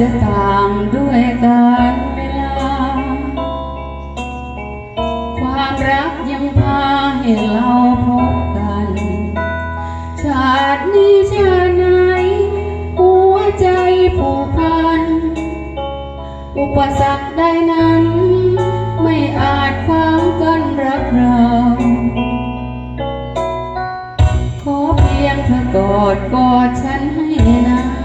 จะต่างด้วยกันเวลา ความรักยังพาให้เราพบกัน ชาตินี้ชาติไหน หัวใจผูกพัน อุปสรรคใดนั้น ไม่อาจขวางกันรักเรา ขอเพียงเธอกอดกอดฉันให้นาน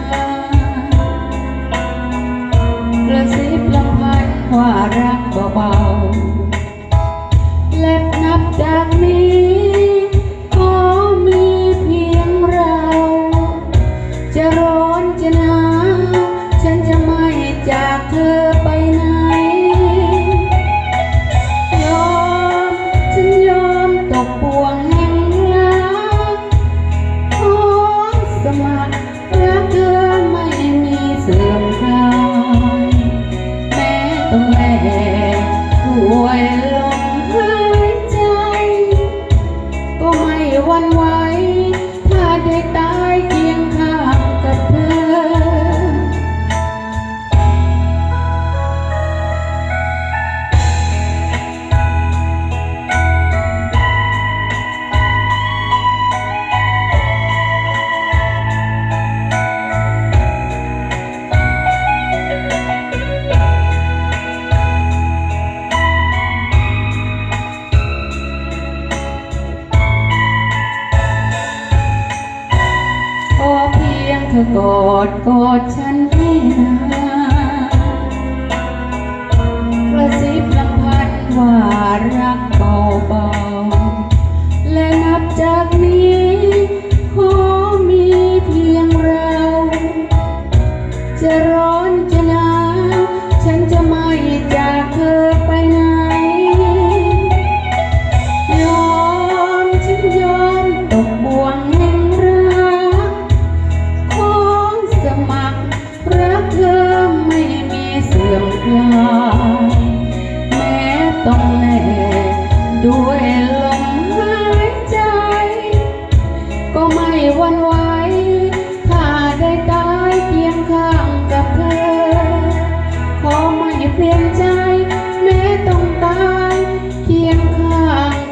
มารักเธอไม่มีเสื่อมคลายแม้ต้องแลกด้วยลมหายใจ ก็ไม่หวันวา เธอกอดกอดฉันให้นากระซิบลำพันว่ารักเบาเบาและนับจากนี้ขอมีเพียงเรา จะร้อนจะหนาวฉันจะ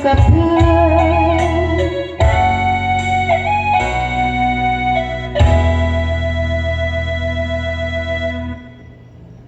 กับเธอ